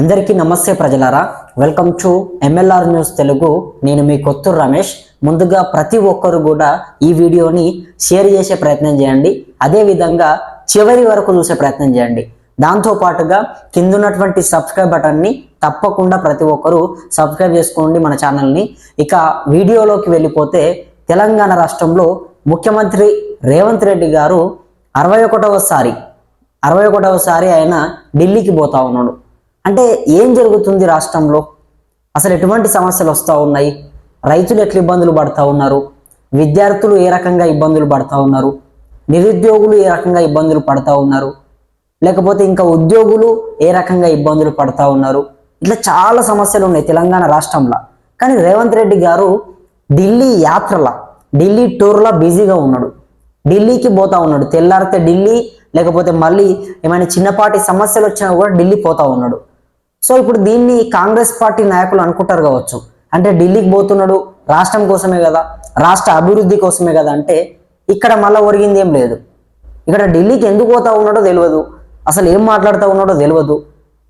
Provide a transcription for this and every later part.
అందరికీ నమస్తే ప్రజలారా. Welcome to MLR news Telugu నేను మీ కొత్తూరు రమేష్. ముందుగా ప్రతి ఒక్కరు కూడా ఈ వీడియోని షేర్ చేసే ప్రయత్నం చేయండి. అదే విధంగా చివరి వరకు చూసే ప్రయత్నం చేయండి. దాంతో పాటుగా కింద ఉన్నటువంటి సబ్స్క్రైబ్ బటన్ని తప్పకుండా ప్రతి ఒక్కరూ సబ్స్క్రైబ్ చేసుకోండి మన ఛానల్ని ఇక వీడియోలోకి వెళ్ళిపోతే తెలంగాణ రాష్ట్రంలో ముఖ్యమంత్రి రేవంత్ రెడ్డి గారు అరవై ఒకటవసారి అరవై ఒకటవసారి ఆయన ఢిల్లీకి పోతా ఉన్నాడు. అంటే ఏం జరుగుతుంది రాష్ట్రంలో? అసలు ఎటువంటి సమస్యలు వస్తూ ఉన్నాయి? రైతులు ఎట్లా ఇబ్బందులు పడతా ఉన్నారు? విద్యార్థులు ఏ రకంగా ఇబ్బందులు పడతా ఉన్నారు? నిరుద్యోగులు ఏ రకంగా ఇబ్బందులు పడతా ఉన్నారు? లేకపోతే ఇంకా ఉద్యోగులు ఏ రకంగా ఇబ్బందులు పడతా ఉన్నారు? ఇట్లా చాలా సమస్యలు ఉన్నాయి తెలంగాణ రాష్ట్రంలో. కానీ రేవంత్ రెడ్డి గారు ఢిల్లీ యాత్రల ఢిల్లీ టూర్లో బిజీగా ఉన్నాడు. ఢిల్లీకి పోతా ఉన్నాడు. తెల్లారితే ఢిల్లీ లేకపోతే మళ్ళీ ఏమైనా చిన్నపాటి సమస్యలు వచ్చినా కూడా ఢిల్లీ పోతా ఉన్నాడు. సో ఇప్పుడు దీన్ని కాంగ్రెస్ పార్టీ నాయకులు అనుకుంటారు కావచ్చు. అంటే ఢిల్లీకి పోతున్నాడు రాష్ట్రం కోసమే కదా రాష్ట్ర అభివృద్ధి కోసమే కదా అంటే ఇక్కడ మళ్ళీ ఒరిగింది ఏం లేదు. ఇక్కడ ఢిల్లీకి ఎందుకు పోతా ఉన్నాడో తెలియదు అసలు ఏం మాట్లాడుతూ ఉన్నాడో తెలియదు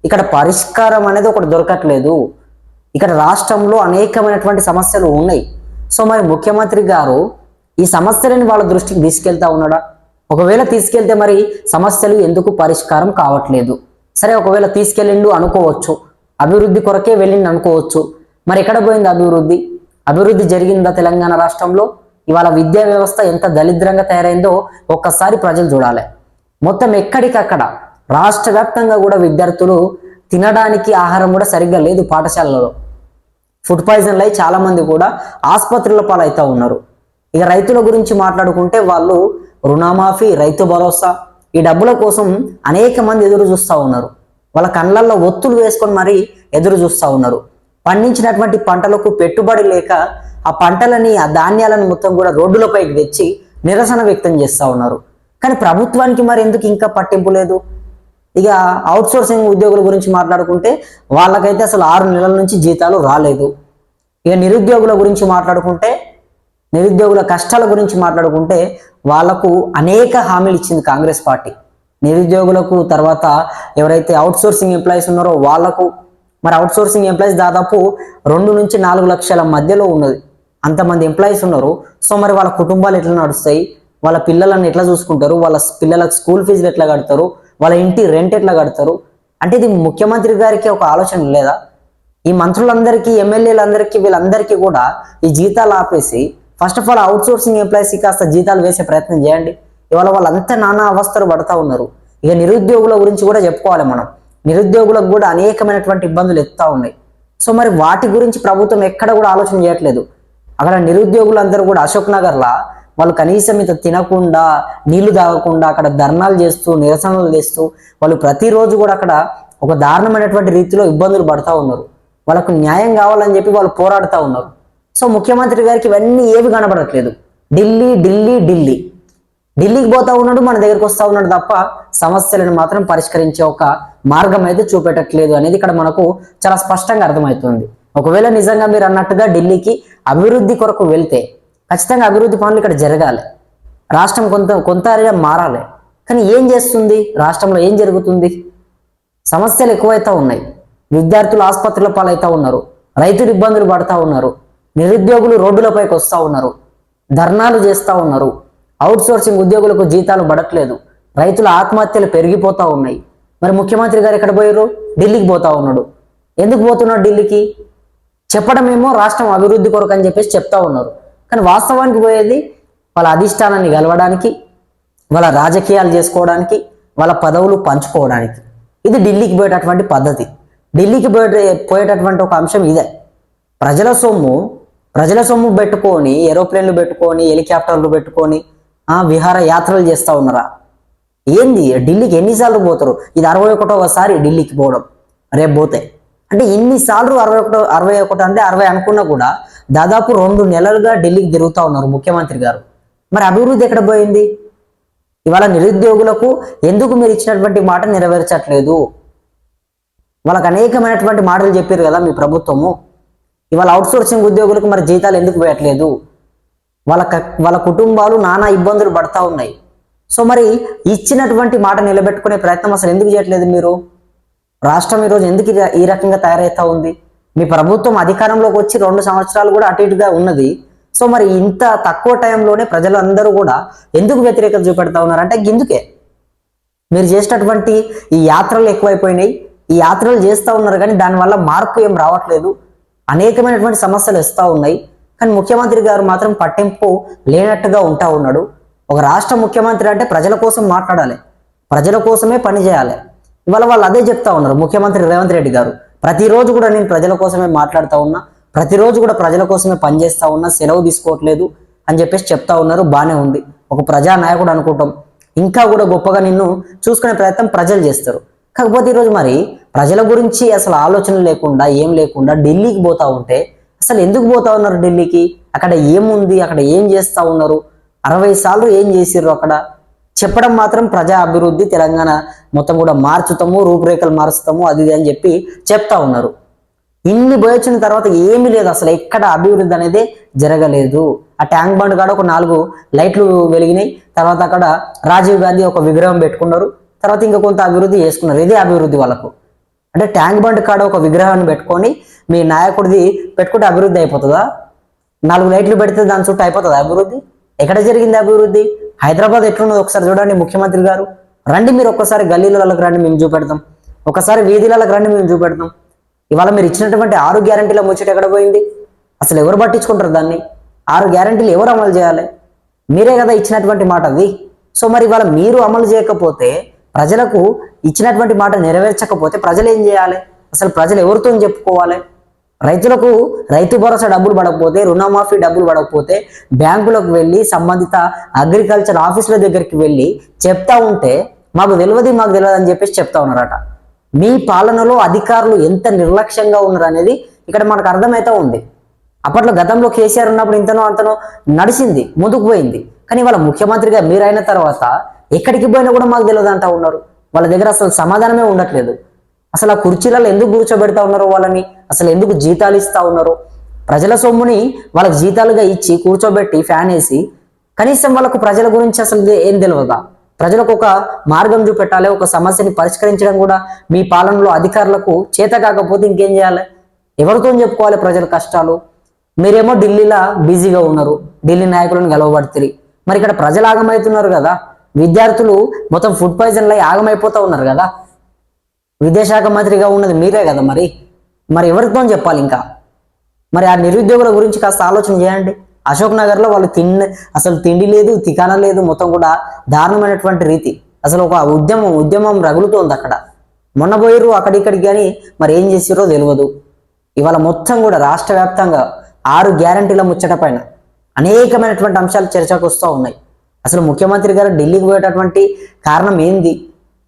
ఇక్కడ పరిష్కారం అనేది ఒకటి దొరకట్లేదు. ఇక్కడ రాష్ట్రంలో అనేకమైనటువంటి సమస్యలు ఉన్నాయి. సో మరి ముఖ్యమంత్రి గారు ఈ సమస్యలని వాళ్ళ దృష్టికి తీసుకెళ్తా ఉన్నాడా? ఒకవేళ తీసుకెళ్తే మరి సమస్యలు ఎందుకు పరిష్కారం కావట్లేదు? సరే ఒకవేళ తీసుకెళ్ళిండు అనుకోవచ్చు. అభివృద్ధి కొరకే వెళ్ళిండు అనుకోవచ్చు. మరి ఎక్కడ పోయింది అభివృద్ధి? అభివృద్ధి జరిగిందా తెలంగాణ రాష్ట్రంలో? ఇవాళ విద్యా వ్యవస్థ ఎంత దరిద్రంగా తయారైందో ఒక్కసారి ప్రజలు చూడాలి. మొత్తం ఎక్కడికక్కడ రాష్ట్ర వ్యాప్తంగా కూడా విద్యార్థులు తినడానికి ఆహారం కూడా సరిగ్గా లేదు పాఠశాలలో ఫుడ్ పాయిజన్లు అయి చాలా మంది కూడా ఆసుపత్రుల పాలైతా ఉన్నారు. ఇక రైతుల గురించి మాట్లాడుకుంటే వాళ్ళు రుణమాఫీ రైతు భరోసా ఈ డబ్బుల కోసం అనేక మంది ఎదురు చూస్తూ ఉన్నారు. వాళ్ళ కళ్ళల్లో ఒత్తులు వేసుకొని మరీ ఎదురు చూస్తూ ఉన్నారు. పండించినటువంటి పంటలకు పెట్టుబడి లేక ఆ పంటలని ఆ ధాన్యాలను మొత్తం కూడా రోడ్డులపైకి తెచ్చి నిరసన వ్యక్తం చేస్తూ ఉన్నారు. కానీ ప్రభుత్వానికి మరి ఎందుకు ఇంకా పట్టింపు లేదు? ఇక అవుట్సోర్సింగ్ ఉద్యోగుల గురించి మాట్లాడుకుంటే వాళ్ళకైతే అసలు ఆరు నెలల నుంచి జీతాలు రాలేదు. ఇక నిరుద్యోగుల గురించి మాట్లాడుకుంటే నిరుద్యోగుల కష్టాల గురించి మాట్లాడుకుంటే వాళ్ళకు అనేక హామీలు ఇచ్చింది కాంగ్రెస్ పార్టీ. నిరుద్యోగులకు తర్వాత ఎవరైతే అవుట్ సోర్సింగ్ ఎంప్లాయీస్ ఉన్నారో వాళ్ళకు మరి అవుట్ సోర్సింగ్ ఎంప్లాయీస్ దాదాపు రెండు నుంచి నాలుగు లక్షల మధ్యలో ఉన్నది. అంతమంది ఎంప్లాయీస్ ఉన్నారు. సో మరి వాళ్ళ కుటుంబాలు ఎట్లా నడుస్తాయి? వాళ్ళ పిల్లలను ఎట్లా చూసుకుంటారు? వాళ్ళ పిల్లలకు స్కూల్ ఫీజులు ఎట్లా కడతారు? వాళ్ళ ఇంటి రెంట్ ఎట్లా కడతారు? అంటే ఇది ముఖ్యమంత్రి గారికి ఒక ఆలోచన లేదా? ఈ మంత్రులందరికీ ఎమ్మెల్యేలందరికీ వీళ్ళందరికీ కూడా ఈ జీతాలు ఆపేసి first of all outsourcing ఎంప్లాయీస్కి కాస్త జీతాలు వేసే ప్రయత్నం చేయండి. ఇవాళ వాళ్ళంతా నానా అవస్థలు పడతా ఉన్నారు. ఇక నిరుద్యోగుల గురించి కూడా చెప్పుకోవాలి మనం. నిరుద్యోగులకు కూడా అనేకమైనటువంటి ఇబ్బందులు ఎత్తా ఉన్నాయి. సో మరి వాటి గురించి ప్రభుత్వం ఎక్కడ కూడా ఆలోచన చేయట్లేదు. అక్కడ నిరుద్యోగులందరూ కూడా అశోక్ నగర్లా వాళ్ళు కనీసం ఇంత తినకుండా నీళ్ళు తాగకుండా అక్కడ ధర్నాలు చేస్తూ నిరసనలు చేస్తూ వాళ్ళు ప్రతిరోజు కూడా అక్కడ ఒక దారుణమైనటువంటి రీతిలో ఇబ్బందులు పడతా ఉన్నారు. వాళ్ళకు న్యాయం కావాలని చెప్పి వాళ్ళు పోరాడుతూ ఉన్నారు. సో ముఖ్యమంత్రి గారికి ఇవన్నీ ఏవి కనబడట్లేదు. ఢిల్లీ ఢిల్లీ ఢిల్లీ. ఢిల్లీకి పోతా ఉన్నాడు మన దగ్గరికి వస్తా ఉన్నాడు తప్ప సమస్యలను మాత్రం పరిష్కరించే ఒక మార్గం అయితే చూపెట్టట్లేదు అనేది ఇక్కడ మనకు చాలా స్పష్టంగా అర్థమవుతుంది. ఒకవేళ నిజంగా మీరు అన్నట్టుగా ఢిల్లీకి అభివృద్ధి కొరకు వెళ్తే ఖచ్చితంగా అభివృద్ధి పనులు ఇక్కడ జరగాలి. రాష్ట్రం కొంత కొంత మారాలి. కానీ ఏం చేస్తుంది? రాష్ట్రంలో ఏం జరుగుతుంది? సమస్యలు ఎక్కువైతే ఉన్నాయి. విద్యార్థులు ఆసుపత్రుల పాలైతా ఉన్నారు. రైతులు ఇబ్బందులు పడతా ఉన్నారు. నిరుద్యోగులు రోడ్డులపైకి వస్తూ ఉన్నారు. ధర్నాలు చేస్తూ ఉన్నారు. అవుట్ సోర్సింగ్ ఉద్యోగులకు జీతాలు పడట్లేదు. రైతుల ఆత్మహత్యలు పెరిగిపోతూ ఉన్నాయి. మరి ముఖ్యమంత్రి గారు ఎక్కడ పోయారు ఢిల్లీకి పోతా ఉన్నాడు. ఎందుకు పోతున్నాడు ఢిల్లీకి? చెప్పడమేమో రాష్ట్రం అభివృద్ధి కొరకు అని చెప్పేసి చెప్తా ఉన్నారు. కానీ వాస్తవానికి పోయేది వాళ్ళ అధిష్టానాన్ని గెలవడానికి వాళ్ళ రాజకీయాలు చేసుకోవడానికి వాళ్ళ పదవులు పంచుకోవడానికి. ఇది ఢిల్లీకి పోయేటటువంటి పద్ధతి. ఢిల్లీకి పోయే పోయేటటువంటి ఒక అంశం ఇదే. ప్రజల సొమ్ము ప్రజల సొమ్ము పెట్టుకొని ఏరోప్లేన్లు పెట్టుకొని హెలికాప్టర్లు పెట్టుకొని ఆ విహార యాత్రలు చేస్తూ ఉన్నారా? ఏంది? ఢిల్లీకి ఎన్నిసార్లు పోతారు? ఇది అరవై ఒకటోసారి ఢిల్లీకి పోవడం. రేపు పోతే. అంటే ఇన్నిసార్లు అరవై ఒకటో అరవై ఒకటి అంటే అరవై అనుకున్నా కూడా దాదాపు రెండు నెలలుగా ఢిల్లీకి తిరుగుతూ ఉన్నారు ముఖ్యమంత్రి గారు. మరి అభివృద్ధి ఎక్కడ పోయింది? ఇవాళ నిరుద్యోగులకు ఎందుకు మీరు ఇచ్చినటువంటి మాట నెరవేర్చట్లేదు? వాళ్ళకు అనేకమైనటువంటి మాటలు చెప్పారు కదా మీ ప్రభుత్వము. ఇవాళ అవుట్సోర్సింగ్ ఉద్యోగులకు మరి జీతాలు ఎందుకు వేయట్లేదు? వాళ్ళ వాళ్ళ కుటుంబాలు నానా ఇబ్బందులు పడతా ఉన్నాయి. సో మరి ఇచ్చినటువంటి మాట నిలబెట్టుకునే ప్రయత్నం అసలు ఎందుకు చేయట్లేదు మీరు? రాష్ట్రం ఈరోజు ఎందుకు ఈ- రకంగా తయారవుతా ఉంది? మీ ప్రభుత్వం అధికారంలోకి వచ్చి రెండు సంవత్సరాలు కూడా అటు ఇటుగా ఉన్నది. సో మరి ఇంత తక్కువ టైంలోనే ప్రజలందరూ కూడా ఎందుకు వ్యతిరేకత చూపెడతా ఉన్నారు? అంటే ఇందుకే. మీరు చేసినటువంటి ఈ యాత్రలు ఎక్కువైపోయినాయి. ఈ యాత్రలు చేస్తూ ఉన్నారు కానీ దానివల్ల మార్పు ఏం రావట్లేదు. అనేకమైనటువంటి సమస్యలు ఇస్తూ ఉన్నాయి. కానీ ముఖ్యమంత్రి గారు మాత్రం పట్టింపు లేనట్టుగా ఉంటా ఉన్నాడు. ఒక రాష్ట్ర ముఖ్యమంత్రి అంటే ప్రజల కోసం మాట్లాడాలి. ప్రజల కోసమే పని చేయాలి. ఇవాళ వాళ్ళు అదే చెప్తా ఉన్నారు ముఖ్యమంత్రి రేవంత్ రెడ్డి గారు. ప్రతిరోజు కూడా నేను ప్రజల కోసమే మాట్లాడుతూ ఉన్నా ప్రతిరోజు కూడా ప్రజల కోసమే పనిచేస్తూ ఉన్నా సెలవు తీసుకోవట్లేదు అని చెప్పేసి చెప్తా ఉన్నారు బాగానే ఉంది. ఒక ప్రజా నాయకుడు అనుకుంటాం ఇంకా కూడా గొప్పగా నిన్ను చూసుకునే ప్రయత్నం ప్రజలు చేస్తారు. కాకపోతే ఈరోజు మరి ప్రజల గురించి అసలు ఆలోచన లేకుండా ఏం లేకుండా ఢిల్లీకి పోతా ఉంటే అసలు ఎందుకు పోతా ఉన్నారు ఢిల్లీకి? అక్కడ ఏముంది? అక్కడ ఏం చేస్తా ఉన్నారు? అరవై సార్లు ఏం చేసిర్రు అక్కడ? చెప్పడం మాత్రం ప్రజా అభివృద్ధి తెలంగాణ మొత్తం కూడా మార్చుతాము రూపురేఖలు మారుస్తాము అది ఇది అని చెప్పి చెప్తా ఉన్నారు. ఇన్ని పోయొచ్చిన తర్వాత ఏమీ లేదు అసలు ఎక్కడ అభివృద్ధి అనేది జరగలేదు. ఆ ట్యాంక్ బండ్ కాడ ఒక నాలుగు లైట్లు వెలిగినాయి. తర్వాత అక్కడ రాజీవ్ గాంధీ ఒక విగ్రహం పెట్టుకున్నారు. తర్వాత ఇంకా కొంత అభివృద్ధి చేసుకున్నారు. ఇదే అభివృద్ధి వాళ్ళకు. అంటే ట్యాంక్ బండ్ కాడ ఒక విగ్రహాన్ని పెట్టుకొని మీ నాయకుడిది పెట్టుకుంటే అభివృద్ధి అయిపోతుందా? నాలుగు లైట్లు పెడితే దాని చుట్టూ అయిపోతుందా అభివృద్ధి? ఎక్కడ జరిగింది అభివృద్ధి? హైదరాబాద్ ఎట్లున్నది? ఒకసారి చూడండి ముఖ్యమంత్రి గారు. రండి మీరు ఒక్కసారి గల్లీలలోకి రండి మేము చూపెడతాం. ఒకసారి వీధిలలోకి రండి మేము చూపెడతాం. ఇవాళ మీరు ఇచ్చినటువంటి ఆరు గ్యారంటీల ముచ్చట ఎక్కడ పోయింది? అసలు ఎవరు పట్టించుకుంటారు దాన్ని? ఆరు గ్యారంటీలు ఎవరు అమలు చేయాలి? మీరే కదా ఇచ్చినటువంటి మాట అది. సో మరి ఇవాళ మీరు అమలు చేయకపోతే ప్రజలకు ఇచ్చినటువంటి మాట నెరవేర్చకపోతే ప్రజలు ఏం చేయాలి? అసలు ప్రజలు ఎవరితో చెప్పుకోవాలి? రైతులకు రైతు భరోసా డబ్బులు పడకపోతే రుణమాఫీ డబ్బులు పడకపోతే బ్యాంకులకు వెళ్ళి సంబంధిత అగ్రికల్చర్ ఆఫీసుల దగ్గరికి వెళ్ళి చెప్తా ఉంటే మాకు తెలియదు మాకు తెలియదు అని చెప్పేసి చెప్తా ఉన్నారట. మీ పాలనలో అధికారులు ఎంత నిర్లక్ష్యంగా ఉన్నారు అనేది ఇక్కడ మనకు అర్థమైతే ఉంది. అప్పట్లో గతంలో కేసీఆర్ ఉన్నప్పుడు ఇంతనో అంతనో నడిచింది ముందుకు పోయింది. కానీ వాళ్ళ ముఖ్యమంత్రిగా మీరైన తర్వాత ఎక్కడికి పోయినా కూడా మాకు తెలియదు అంటా ఉన్నారు. వాళ్ళ దగ్గర అసలు సమాధానమే ఉండట్లేదు. అసలు ఆ కుర్చీలలో ఎందుకు కూర్చోబెడతా ఉన్నారు వాళ్ళని అసలు ఎందుకు జీతాలు ఇస్తా ఉన్నారు. ప్రజల సొమ్ముని వాళ్ళకి జీతాలుగా ఇచ్చి కూర్చోబెట్టి ఫ్యాన్ వేసి కనీసం వాళ్ళకు ప్రజల గురించి అసలు ఏం తెలియదా ప్రజలకు ఒక మార్గం చూపెట్టాలి ఒక సమస్యని పరిష్కరించడం కూడా మీ పాలనలో అధికారులకు చేత కాకపోతే ఇంకేం చేయాలి? ఎవరితో చెప్పుకోవాలి ప్రజల కష్టాలు? మీరేమో ఢిల్లీలో బిజీగా ఉన్నారు. ఢిల్లీ నాయకులను గెలవబడుతుంది మరి ఇక్కడ ప్రజలు ఆగమవుతున్నారు కదా. విద్యార్థులు మొత్తం ఫుడ్ పాయిజన్ లై ఉన్నారు కదా. విద్యాశాఖ మంత్రిగా ఉన్నది మీరే కదా మరి. మరి ఎవరితో చెప్పాలి ఇంకా? మరి ఆ నిరుద్యోగుల గురించి కాస్త ఆలోచన చేయండి. అశోక్ నగర్లో వాళ్ళు తిండి అసలు తిండి లేదు తికాన లేదు మొత్తం కూడా దారుణమైనటువంటి రీతి. అసలు ఒక ఉద్యమం ఉద్యమం రగులుతోంది అక్కడ. మొన్న పోయిర్రు అక్కడిక్కడికి కానీ మరి ఏం చేసిరో తెలియదు ఇవాళ మొత్తం కూడా రాష్ట్ర వ్యాప్తంగా ఆరు గ్యారంటీల ముచ్చట పైన అనేకమైనటువంటి అంశాలు చర్చకు వస్తూ ఉన్నాయి. అసలు ముఖ్యమంత్రి గారు ఢిల్లీకి పోయేటటువంటి కారణం ఏంది?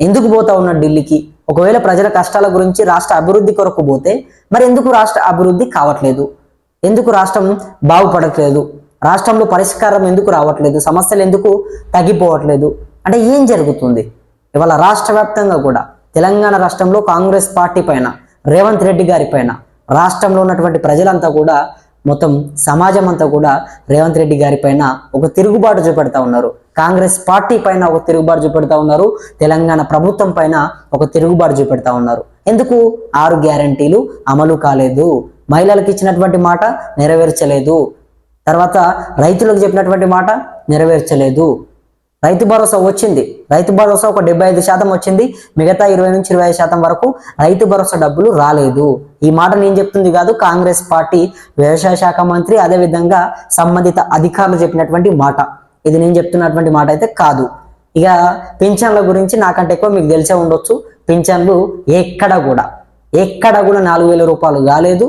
ఎందుకు పోతా ఉన్నాడు ఢిల్లీకి? ఒకవేళ ప్రజల కష్టాల గురించి రాష్ట్ర అభివృద్ధి కొరకు పోతే మరి ఎందుకు రాష్ట్ర అభివృద్ధి కావట్లేదు? ఎందుకు రాష్ట్రం బాగుపడట్లేదు? రాష్ట్రంలో పరిష్కారం ఎందుకు రావట్లేదు? సమస్యలు ఎందుకు తగ్గిపోవట్లేదు? అంటే ఏం జరుగుతుంది? ఇవాళ రాష్ట్ర వ్యాప్తంగా కూడా తెలంగాణ రాష్ట్రంలో కాంగ్రెస్ పార్టీ పైన రేవంత్ రెడ్డి గారి పైన రాష్ట్రంలో ఉన్నటువంటి ప్రజలంతా కూడా మొత్తం సమాజం అంతా కూడా రేవంత్ రెడ్డి గారి పైన ఒక తిరుగుబాటు చూపెడతా ఉన్నారు. కాంగ్రెస్ పార్టీ పైన ఒక తిరుగుబాటు చూపెడతా ఉన్నారు. తెలంగాణ ప్రభుత్వం పైన ఒక తిరుగుబాటు చూపెడతా ఉన్నారు. ఎందుకు? ఆరు గ్యారంటీలు అమలు కాలేదు. మహిళలకు ఇచ్చినటువంటి మాట నెరవేర్చలేదు. తర్వాత రైతులకు చెప్పినటువంటి మాట నెరవేర్చలేదు. రైతు భరోసా వచ్చింది. రైతు భరోసా ఒక డెబ్బై ఐదు శాతం వచ్చింది. మిగతా ఇరవై నుంచి ఇరవై ఐదు శాతం వరకు రైతు భరోసా డబ్బులు రాలేదు. ఈ మాట నేను చెప్తుంది కాదు కాంగ్రెస్ పార్టీ వ్యవసాయ శాఖ మంత్రి అదేవిధంగా సంబంధిత అధికారులు చెప్పినటువంటి మాట. ఇది నేను చెప్తున్నటువంటి మాట అయితే కాదు. ఇక పింఛన్ల గురించి నాకంటే ఎక్కువ మీకు తెలిసే ఉండొచ్చు. పింఛన్లు ఎక్కడ కూడా ఎక్కడ కూడా నాలుగు వేల రూపాయలు కాలేదు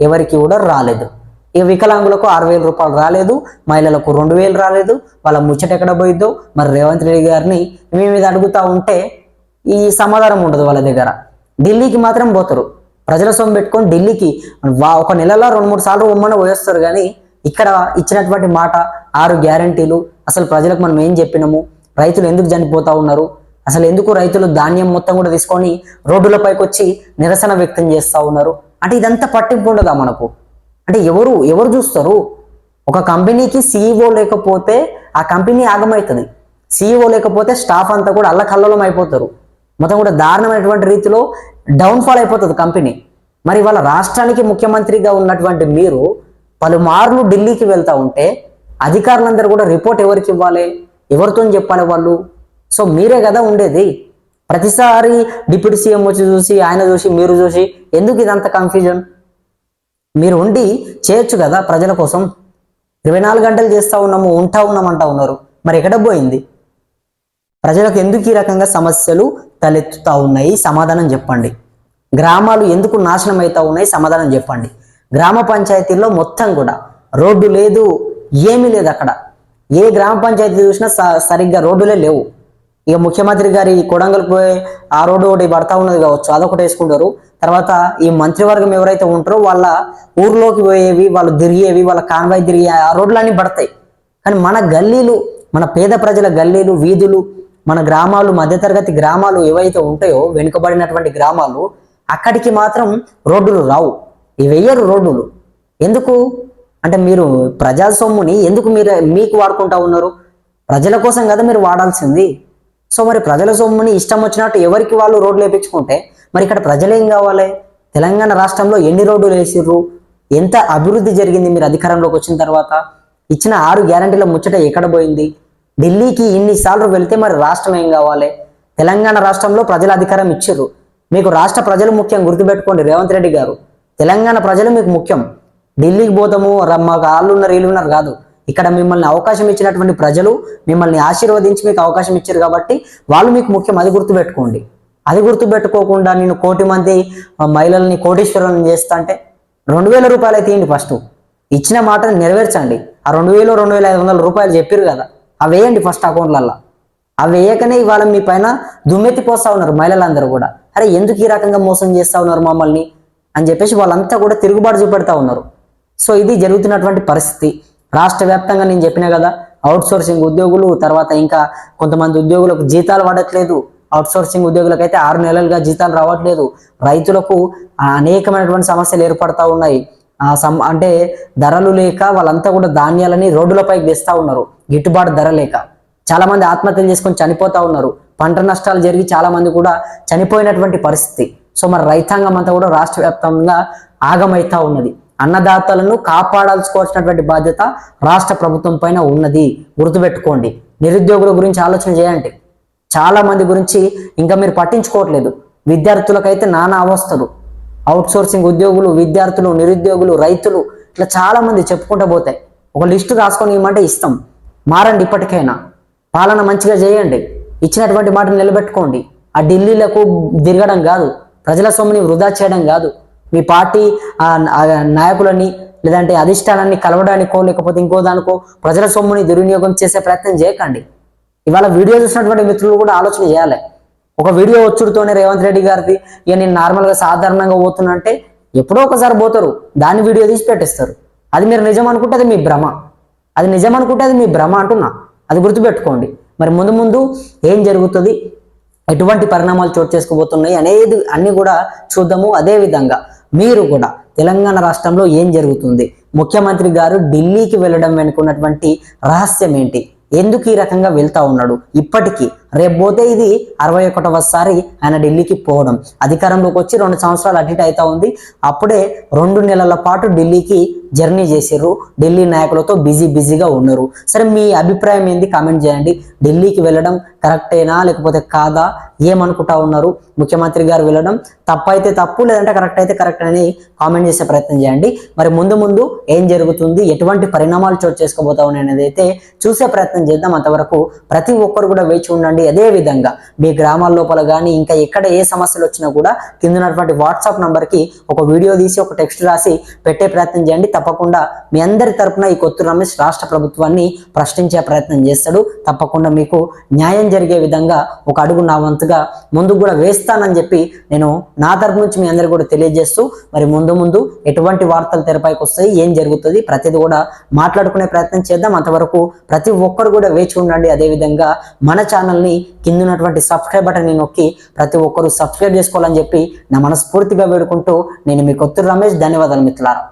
ఎవరికి కూడా రాలేదు. ఇక వికలాంగులకు ఆరు వేల రూపాయలు రాలేదు మహిళలకు రెండు వేలు రాలేదు. వాళ్ళ ముచ్చట ఎక్కడ పోయిద్దో? మరి రేవంత్ రెడ్డి గారిని మేము ఇది అడుగుతా ఉంటే ఈ సమాధానం ఉండదు వాళ్ళ దగ్గర. ఢిల్లీకి మాత్రం పోతారు. ప్రజల సొమ్ము పెట్టుకొని ఢిల్లీకి వా- ఒక నెలలో రెండు మూడు సార్లు ఉమ్మని పోయేస్తారు కానీ ఇక్కడ ఇచ్చినటువంటి మాట ఆరు గ్యారంటీలు అసలు ప్రజలకు మనం ఏం చెప్పినాము? రైతులు ఎందుకు చనిపోతా ఉన్నారు? అసలు ఎందుకు రైతులు ధాన్యం మొత్తం కూడా తీసుకొని రోడ్డులపైకి వచ్చి నిరసన వ్యక్తం చేస్తూ ఉన్నారు? అంటే ఇదంతా పట్టింపు ఉండదా మనకు? అంటే ఎవరు ఎవరు చూస్తారు? ఒక కంపెనీకి సీఈఓ లేకపోతే ఆ కంపెనీ ఆగమవుతుంది సీఈఓ లేకపోతే స్టాఫ్ అంతా కూడా అల్లకల్లోలం అయిపోతారు. మొత్తం కూడా దారుణమైనటువంటి రీతిలో డౌన్ఫాల్ అయిపోతుంది కంపెనీ. మరి వాళ్ళ రాష్ట్రానికి ముఖ్యమంత్రిగా ఉన్నటువంటి మీరు పలుమార్లు ఢిల్లీకి వెళ్తా ఉంటే అధికారులందరూ కూడా రిపోర్ట్ ఎవరికి ఇవ్వాలి? ఎవరితో చెప్పాలి వాళ్ళు? సో మీరే కదా ఉండేది. ప్రతిసారి డిప్యూటీ సీఎం వచ్చి చూసి ఆయన చూసి మీరు చూసి ఎందుకు ఇదంత కన్ఫ్యూజన్ మీరు ఉండి చేయొచ్చు కదా ప్రజల కోసం. ఇరవై నాలుగు గంటలు చేస్తూ ఉన్నాము ఉంటా ఉన్నామంటా ఉన్నారు. మరి ఎక్కడ పోయింది ప్రజలకు ఎందుకు ఈ రకంగా సమస్యలు తలెత్తుతా ఉన్నాయి? సమాధానం చెప్పండి. గ్రామాలు ఎందుకు నాశనం అవుతా ఉన్నాయి? సమాధానం చెప్పండి. గ్రామ పంచాయతీల్లో మొత్తం కూడా రోడ్డు లేదు ఏమీ లేదు అక్కడ. ఏ గ్రామ పంచాయతీ చూసినా స- సరిగ్గా రోడ్డులే లేవు. ఇక ముఖ్యమంత్రి గారి కొడంగల్ పోయే ఆ రోడ్డు ఒకటి పడతా ఉన్నది కావచ్చు అదొకటి వేసుకుంటారు. తర్వాత ఈ మంత్రివర్గం ఎవరైతే ఉంటారో వాళ్ళ ఊర్లోకి పోయేవి వాళ్ళు తిరిగేవి వాళ్ళ కాన్వాయ్ తిరిగే ఆ రోడ్లన్నీ పడతాయి. కానీ మన గల్లీలు మన పేద ప్రజల గల్లీలు వీధులు మన గ్రామాలు మధ్యతరగతి గ్రామాలు ఏవైతే ఉంటాయో వెనుకబడినటువంటి గ్రామాలు అక్కడికి మాత్రం రోడ్డులు రావు. ఇవి వెయ్యరు రోడ్డులు. ఎందుకు? అంటే మీరు ప్రజా సొమ్ముని ఎందుకు మీరు మీకు వాడుకుంటా ఉన్నారు? ప్రజల కోసం కదా మీరు వాడాల్సింది. సో మరి ప్రజల సొమ్ముని ఇష్టం వచ్చినట్టు ఎవరికి వాళ్ళు రోడ్లు వేయించుకుంటే మరి ఇక్కడ ప్రజలేం కావాలి? తెలంగాణ రాష్ట్రంలో ఎన్ని రోడ్లు వేసిర్రు? ఎంత అభివృద్ధి జరిగింది మీరు అధికారంలోకి వచ్చిన తర్వాత? ఇచ్చిన ఆరు గ్యారంటీల ముచ్చట ఎక్కడ పోయింది? ఢిల్లీకి ఇన్నిసార్లు వెళితే మరి రాష్ట్రం ఏం కావాలి? తెలంగాణ రాష్ట్రంలో ప్రజల అధికారం ఇచ్చిర్రు. మీకు రాష్ట్ర ప్రజలు ముఖ్యం గుర్తుపెట్టుకోండి రేవంత్ రెడ్డి గారు. తెలంగాణ ప్రజలు మీకు ముఖ్యం. ఢిల్లీకి పోతాము ర- మాకు వాళ్ళు ఉన్నారు వీళ్ళు ఉన్నారు కాదు. ఇక్కడ మిమ్మల్ని అవకాశం ఇచ్చినటువంటి ప్రజలు మిమ్మల్ని ఆశీర్వదించి మీకు అవకాశం ఇచ్చారు కాబట్టి వాళ్ళు మీకు ముఖ్యం. అది గుర్తుపెట్టుకోండి అది గుర్తుపెట్టుకోకుండా నేను కోటి మంది మహిళల్ని కోటీశ్వరులను చేస్తా అంటే రెండు వేల రూపాయలు అయితే ఇవ్వండి ఫస్ట్. ఇచ్చిన మాటను నెరవేర్చండి. ఆ రెండు వేలు రెండు వేల ఐదు వందల రూపాయలు చెప్పారు కదా. అవి వేయండి ఫస్ట్ అకౌంట్లల్లో. అవి వేయకనే ఇవాళ మీ పైన దుమ్మెత్తిపోస్తా ఉన్నారు మహిళలందరూ కూడా. అరే ఎందుకు ఈ రకంగా మోసం చేస్తా ఉన్నారు మమ్మల్ని? అని చెప్పేసి వాళ్ళంతా కూడా తిరుగుబాటు చూపెడతా ఉన్నారు. సో ఇది జరుగుతున్నటువంటి పరిస్థితి. రాష్ట్ర వ్యాప్తంగా నేను చెప్పిన కదా అవుట్ సోర్సింగ్ ఉద్యోగులు తర్వాత ఇంకా కొంతమంది ఉద్యోగులకు జీతాలు పడట్లేదు. అవుట్ సోర్సింగ్ ఉద్యోగులకు అయితే ఆరు నెలలుగా జీతాలు రావట్లేదు. రైతులకు అనేకమైనటువంటి సమస్యలు ఏర్పడతా ఉన్నాయి. సమ్ అంటే ధరలు లేక వాళ్ళంతా కూడా ధాన్యాలని రోడ్డులపైకి తెస్తా ఉన్నారు. గిట్టుబాటు ధర లేక. చాలా మంది ఆత్మహత్యలు చేసుకొని చనిపోతా ఉన్నారు. పంట నష్టాలు జరిగి చాలా మంది కూడా చనిపోయినటువంటి పరిస్థితి. సో మరి రైతాంగం అంతా కూడా రాష్ట్ర వ్యాప్తంగా ఆగమైతా ఉన్నది. అన్నదాతలను కాపాడాల్సుకోవాల్సినటువంటి బాధ్యత రాష్ట్ర ప్రభుత్వం పైన ఉన్నది. గుర్తుపెట్టుకోండి. నిరుద్యోగుల గురించి ఆలోచన చేయండి. చాలా మంది గురించి ఇంకా మీరు పట్టించుకోవట్లేదు. విద్యార్థులకైతే నానా అవస్థలు. అవుట్ సోర్సింగ్ ఉద్యోగులు విద్యార్థులు నిరుద్యోగులు రైతులు ఇట్లా చాలా మంది చెప్పుకుంటూ పోతాయి. ఒక లిస్టు రాసుకొని ఇవ్వమంటే ఇస్తాం. మారండి ఇప్పటికైనా. పాలన మంచిగా చేయండి. ఇచ్చినటువంటి మాటను నిలబెట్టుకోండి. ఆ ఢిల్లీలకు తిరగడం కాదు. ప్రజల సొమ్ముని వృధా చేయడం కాదు. మీ పార్టీ నాయకులని లేదంటే అధిష్టానాన్ని కలవడానికో లేకపోతే ఇంకో దానికో ప్రజల సొమ్ముని దుర్వినియోగం చేసే ప్రయత్నం చేయకండి. ఇవాళ వీడియో చూసినటువంటి మిత్రులు కూడా ఆలోచన చేయాలి. ఒక వీడియో వచ్చుడుతోనే రేవంత్ రెడ్డి గారిది ఇక నేను నార్మల్గా సాధారణంగా పోతున్నంటే ఎప్పుడో ఒకసారి పోతారు. దాన్ని వీడియో తీసి పెట్టేస్తారు. అది మీరు నిజం అనుకుంటే అది మీ భ్రమ. అది నిజం అనుకుంటే అది మీ భ్రమ అంటున్నా. అది గుర్తుపెట్టుకోండి. మరి ముందు ముందు ఏం జరుగుతుంది? ఎటువంటి పరిణామాలు చోటు చేసుకోబోతున్నాయి అనేది అన్ని కూడా చూద్దాము. అదే విధంగా మీరు కూడా తెలంగాణ రాష్ట్రంలో ఏం జరుగుతుంది? ముఖ్యమంత్రి గారు ఢిల్లీకి వెళ్ళడం వెనుకున్నటువంటి రహస్యం ఏంటి? ఎందుకు ఈ రకంగా వెళ్తా ఉన్నాడు? ఇప్పటికీ రేపు పోతే ఇది అరవై ఒకటవసారి ఆయన ఢిల్లీకి పోవడం. అధికారంలోకి వచ్చి రెండు సంవత్సరాలు అటు అవుతా ఉంది. అప్పుడే రెండు నెలల పాటు ఢిల్లీకి జర్నీ చేసిర్రు. ఢిల్లీ నాయకులతో బిజీ బిజీగా ఉన్నారు. సరే మీ అభిప్రాయం ఏంది? కామెంట్ చేయండి. ఢిల్లీకి వెళ్ళడం కరెక్టేనా? లేకపోతే కాదా? ఏమనుకుంటా ఉన్నారు? ముఖ్యమంత్రి గారు వెళ్ళడం తప్పు అయితే తప్పు లేదంటే కరెక్ట్ అయితే కరెక్ట్ అని కామెంట్ చేసే ప్రయత్నం చేయండి. మరి ముందు ముందు ఏం జరుగుతుంది? ఎటువంటి పరిణామాలు చోటు చేసుకోబోతా ఉన్నాయి అనేది అయితే చూసే ప్రయత్నం చేద్దాం. అంతవరకు ప్రతి ఒక్కరు కూడా వేచి ఉండండి. అదే విధంగా మీ గ్రామాల లోపల కానీ ఇంకా ఎక్కడ ఏ సమస్యలు వచ్చినా కూడా కింద ఉన్నటువంటి వాట్సాప్ నంబర్కి ఒక వీడియో తీసి ఒక టెక్స్ట్ రాసి పెట్టే ప్రయత్నం చేయండి. తప్పకుండా మీ అందరి తరపున ఈ కొత్త రమేష్ రాష్ట్ర ప్రభుత్వాన్ని ప్రశ్నించే ప్రయత్నం చేస్తాడు. తప్పకుండా మీకు న్యాయం జరిగే విధంగా ఒక అడుగు నా వంతుగా ముందుకు కూడా వేస్తానని చెప్పి నేను నా తరపు నుంచి మీ అందరికీ కూడా తెలియజేస్తూ మరి ముందు ముందు ఎటువంటి వార్తలు తెరపైకి వస్తాయి ఏం జరుగుతుంది ప్రతిది కూడా మాట్లాడుకునే ప్రయత్నం చేద్దాం. అంతవరకు ప్రతి ఒక్కరు కూడా వేచి ఉండండి. అదేవిధంగా మన ఛానల్ని కింద ఉన్నటువంటి సబ్స్క్రైబ్ బటన్ని నొక్కి ప్రతి ఒక్కరూ సబ్స్క్రైబ్ చేసుకోవాలని చెప్పి నా మనస్ఫూర్తిగా వేడుకుంటూ నేను మీ కొత్తూరు రమేష్ ధన్యవాదాలు మిత్రులారా.